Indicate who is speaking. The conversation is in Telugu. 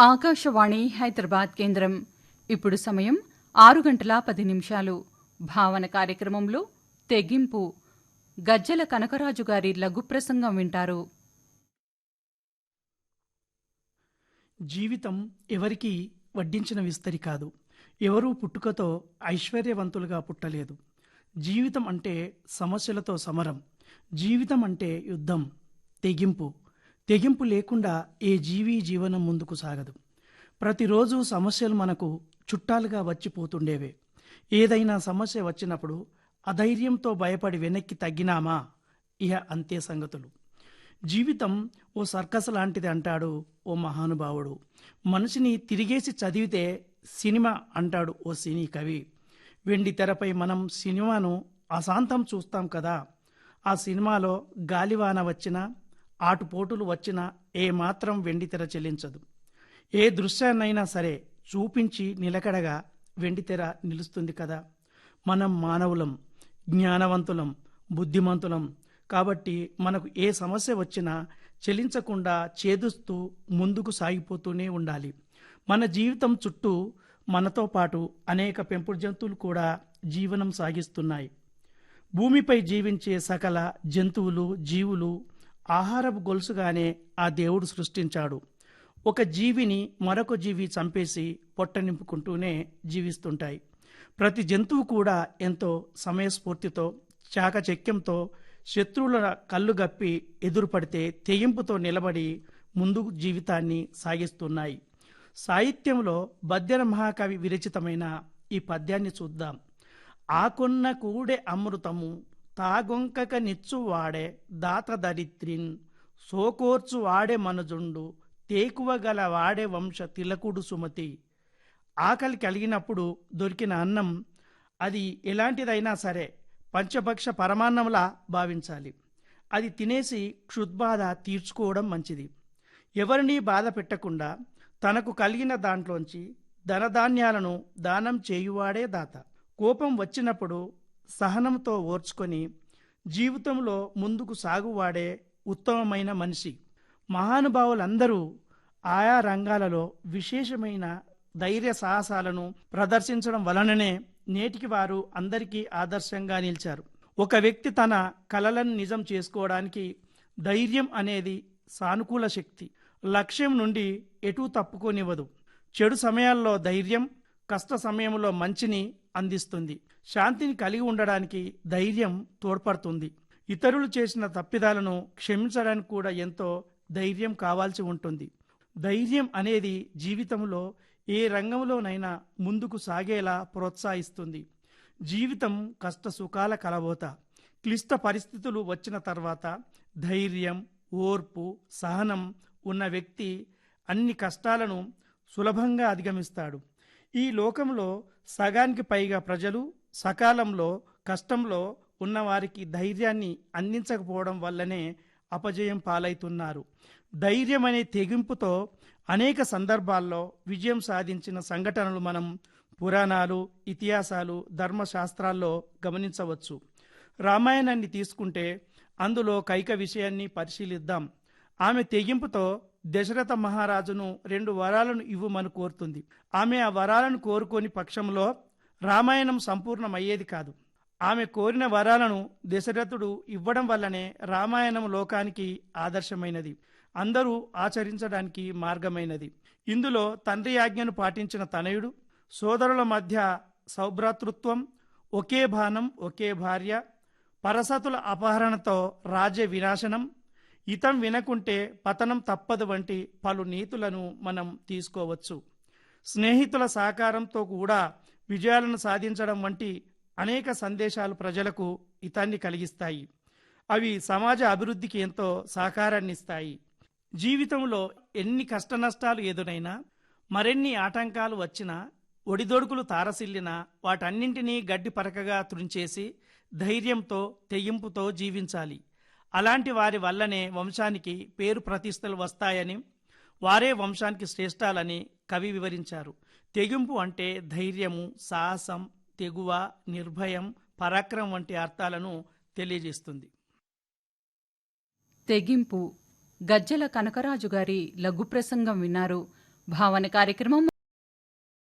Speaker 1: ఆకాశవాణి హైదరాబాద్ కేంద్రం. ఇప్పుడు సమయం ఆరు గంటల పది నిమిషాలు. భావన కార్యక్రమంలో తెగింపు. గజ్జల కనకరాజు గారి లఘు ప్రసంగం వింటారు.
Speaker 2: జీవితం ఎవరికీ వడ్డించిన విస్తరి కాదు. ఎవరూ పుట్టుకతో ఐశ్వర్యవంతులుగా పుట్టలేదు. జీవితం అంటే సమస్యలతో సమరం. జీవితం అంటే యుద్ధం. తెగింపు. తెగింపు లేకుండా ఏ జీవి జీవనం ముందుకు సాగదు. ప్రతిరోజు సమస్యలు మనకు చుట్టాలుగా వచ్చిపోతుండేవే. ఏదైనా సమస్య వచ్చినప్పుడు అధైర్యంతో భయపడి వెనక్కి తగ్గినామా? ఇహ అంతే సంగతులు. జీవితం ఓ సర్కస్ లాంటిది అంటాడు ఓ మహానుభావుడు. మనిషిని తిరిగేసి చదివితే సినిమా అంటాడు ఓ సినీ కవి. వెండి తెరపై మనం సినిమాను అశాంతం చూస్తాం కదా. ఆ సినిమాలో గాలివాన వచ్చినా ఆటుపోటులు వచ్చినా ఏమాత్రం వెండితెర చెల్లించదు. ఏ దృశ్యాన్నైనా సరే చూపించి నిలకడగా వెండితెర నిలుస్తుంది కదా. మనం మానవులం జ్ఞానవంతులం బుద్ధిమంతులం కాబట్టి మనకు ఏ సమస్య వచ్చినా చెలించకుండా ఛేదిస్తూ ముందుకు సాగిపోతూనే ఉండాలి. మన జీవితం చుట్టూ మనతో పాటు అనేక పెంపుడు జంతువులు కూడా జీవనం సాగిస్తున్నాయి. భూమిపై జీవించే సకల జంతువులు జీవులు ఆహారపు గొలుసుగానే ఆ దేవుడు సృష్టించాడు. ఒక జీవిని మరొక జీవి చంపేసి పొట్ట నింపుకుంటూనే జీవిస్తుంటాయి. ప్రతి జంతువు కూడా ఎంతో సమయస్ఫూర్తితో చాకచక్యంతో శత్రువుల కళ్ళు గప్పి ఎదురుపడితే తెగింపుతో నిలబడి ముందు జీవితాన్ని సాగిస్తున్నాయి. సాహిత్యంలో బద్దెన మహాకవి విరచితమైన ఈ పద్యాన్ని చూద్దాం. ఆకున్న కూడే అమృతము తాగొంకక నిచ్చు వాడే దాత దరిద్రిన్ సోకోర్చు వాడే మనుజుండు తేకువగల వాడే వంశ తిలకుడు సుమతి. ఆకలి కలిగినప్పుడు దొరికిన అన్నం అది ఎలాంటిదైనా సరే పంచభక్ష పరమాన్నంలా భావించాలి. అది తినేసి క్షుద్బాధ తీర్చుకోవడం మంచిది. ఎవరినీ బాధ పెట్టకుండా తనకు కలిగిన దాంట్లోంచి ధనధాన్యాలను దానం చేయువాడే దాత. కోపం వచ్చినప్పుడు సహనంతో ఓర్చుకొని జీవితంలో ముందుకు సాగువాడే ఉత్తమమైన మనిషి. మహానుభావులందరూ ఆయా రంగాలలో విశేషమైన ధైర్య సాహసాలను ప్రదర్శించడం వలననే నేటికి వారు అందరికీ ఆదర్శంగా నిలిచారు. ఒక వ్యక్తి తన కలలను నిజం చేసుకోవడానికి ధైర్యం అనేది సానుకూల శక్తి. లక్ష్యం నుండి ఎటూ తప్పుకోనివ్వదు. చెడు సమయాల్లో ధైర్యం కష్ట సమయంలో మంచిని అందిస్తుంది. శాంతిని కలిగి ఉండడానికి ధైర్యం తోడ్పడుతుంది. ఇతరులు చేసిన తప్పిదాలను క్షమించడానికి కూడా ఎంతో ధైర్యం కావాల్సి ఉంటుంది. ధైర్యం అనేది జీవితంలో ఏ రంగంలోనైనా ముందుకు సాగేలా ప్రోత్సహిస్తుంది. జీవితం కష్ట సుఖాల కలబోత. క్లిష్ట పరిస్థితులు వచ్చిన తర్వాత ధైర్యం ఓర్పు సహనం ఉన్న వ్యక్తి అన్ని కష్టాలను సులభంగా అధిగమిస్తాడు. ఈ లోకంలో సగానికి పైగా ప్రజలు సకాలంలో కష్టంలో ఉన్నవారికి ధైర్యాన్ని అందించకపోవడం వల్లనే అపజయం పాలవుతున్నారు ధైర్యం అనే తెగింపుతో అనేక సందర్భాల్లో విజయం సాధించిన సంఘటనలు మనం పురాణాలు ఇతిహాసాలు ధర్మశాస్త్రాల్లో గమనించవచ్చు. రామాయణాన్ని తీసుకుంటే అందులో కైక విషయాన్ని పరిశీలిద్దాం. ఆమె తెగింపుతో దశరథ మహారాజును రెండు వరాలను ఇవ్వమని కోరుతుంది. ఆమె ఆ వరాలను కోరుకోని పక్షంలో రామాయణం సంపూర్ణమయ్యేది కాదు. ఆమె కోరిన వరాలను దశరథుడు ఇవ్వడం వల్లనే రామాయణం లోకానికి ఆదర్శమైనది. అందరూ ఆచరించడానికి మార్గమైనది. ఇందులో తండ్రి ఆజ్ఞను పాటించిన తనయుడు సోదరుల మధ్య సౌభ్రాతృత్వం ఒకే బాణం ఒకే భార్య పరసతుల అపహరణతో రాజ్య వినాశనం ఇతం వినకుంటే పతనం తప్పదు వంటి పలు నీతులను మనం తీసుకోవచ్చు. స్నేహితుల సహకారంతో కూడా విజయాలను సాధించడం వంటి అనేక సందేశాలు ప్రజలకు హితాన్ని కలిగిస్తాయి. అవి సమాజ అభివృద్ధికి ఎంతో సహకారాన్ని ఇస్తాయి. జీవితంలో ఎన్ని కష్టనష్టాలు ఎదురైనా మరెన్ని ఆటంకాలు వచ్చినా ఒడిదొడుకులు తారసిల్లినా వాటన్నింటినీ గడ్డి పరకగా త్రుంచేసి ధైర్యంతో తెగింపుతో జీవించాలి. అలాంటి వారి వల్లనే వంశానికి పేరు ప్రతిష్టలు వస్తాయని వారే వంశానికి శ్రేష్టాలని కవి వివరించారు. తెగింపు అంటే ధైర్యము సాహసం తెగువ నిర్భయం పరాక్రమం వంటి అర్థాలను తెలియజేస్తుంది.
Speaker 1: తెగింపు. గజ్జల కనకరాజు గారి లఘు ప్రసంగం విన్నారు. భావన కార్యక్రమం